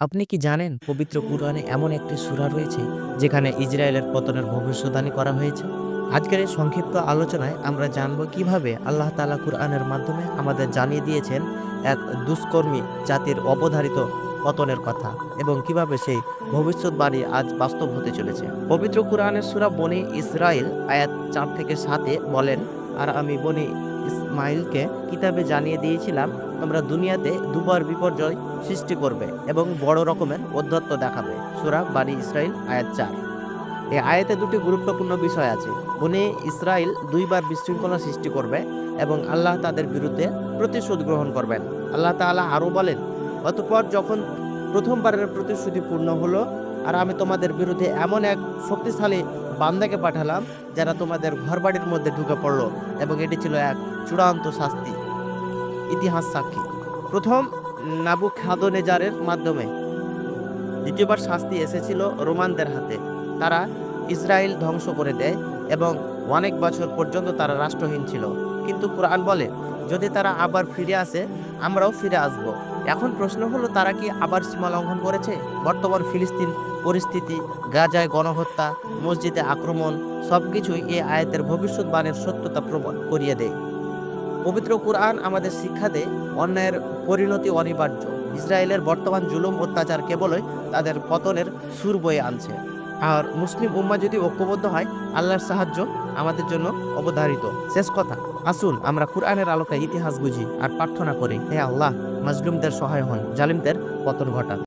আপনি কি জানেন পবিত্র কুরআনে এমন একটি সূরা রয়েছে যেখানে ইসরায়েলের পতনের ভবিষ্যদ্বাণী করা হয়েছে? আজকের এই সংক্ষিপ্ত আলোচনায় আমরা জানব কীভাবে আল্লাহ তালা কুরআনের মাধ্যমে আমাদের জানিয়ে দিয়েছেন এক দুষ্কর্মী জাতির অবধারিত পতনের কথা এবং কীভাবে সেই ভবিষ্যৎবাণী আজ বাস্তব হতে চলেছে। পবিত্র কুরআনের সূরা বনি ইসরাইল আয়াত ৪ থেকে সাতে বলেন, আর আমি বনি ইসমাইলকে কিতাবে জানিয়ে দিয়েছিলাম, তোমরা দুনিয়াতে দুবার বিপর্যয় সৃষ্টি করবে এবং বড় রকমের অধ্যত্ব দেখাবে। সূরা বানি ইসরাইল আয়াত চার। এই আয়াতে দুটি গুরুত্বপূর্ণ বিষয় আছে। বনি ইসরাইল দুইবার বিশৃঙ্খলা সৃষ্টি করবে এবং আল্লাহ তাদের বিরুদ্ধে প্রতিশোধ গ্রহণ করবেন। আল্লাহ তাআলা আরও বলেন, অতপর যখন প্রথমবারের প্রতিশ্রুতি পূর্ণ হলো, আর আমি তোমাদের বিরুদ্ধে এমন এক শক্তিশালী বান্দাকে পাঠালাম যারা তোমাদের ঘরবাড়ির মধ্যে ঢুকে পড়ল এবং এটি ছিল এক চূড়ান্ত শাস্তি। ইতিহাস সাক্ষী। প্রথম নাবু খাদনেজারের মাধ্যমে। দ্বিতীয়বার শাস্তি এসেছিল রোমানদের হাতে। তারা ইসরায়েল ধ্বংস করে দেয় এবং অনেক বছর পর্যন্ত তারা রাষ্ট্রহীন ছিল। কিন্তু কোরআন বলে, যদি তারা আবার ফিরে আসে, আমরাও ফিরে আসব। এখন প্রশ্ন হলো, তারা কি আবার সীমা লঙ্ঘন করেছে? বর্তমান ফিলিস্তিন পরিস্থিতি, গাজায় গণহত্যা, মসজিদে আক্রমণ, সবকিছুই এই আয়াতের ভবিষ্যৎবাণের সত্যতা প্রমাণ করিয়ে দেয়। পবিত্র কুরআন আমাদের শিক্ষা দেয়, অন্যায়ের পরিণতি অনিবার্য। ইসরায়েলের বর্তমান জুলুম অত্যাচার কেবলই তাদের পতনের সুর বয়ে আনছে। আর মুসলিম উম্মা যদি ঐক্যবদ্ধ হয়, আল্লাহর সাহায্য আমাদের জন্য অবধারিত। শেষ কথা, আসুন আমরা কুরআনের আলোকে ইতিহাস বুঝি আর প্রার্থনা করি, হে আল্লাহ, মাজলুমদের সহায় হন, জালিমদের পতন ঘটান।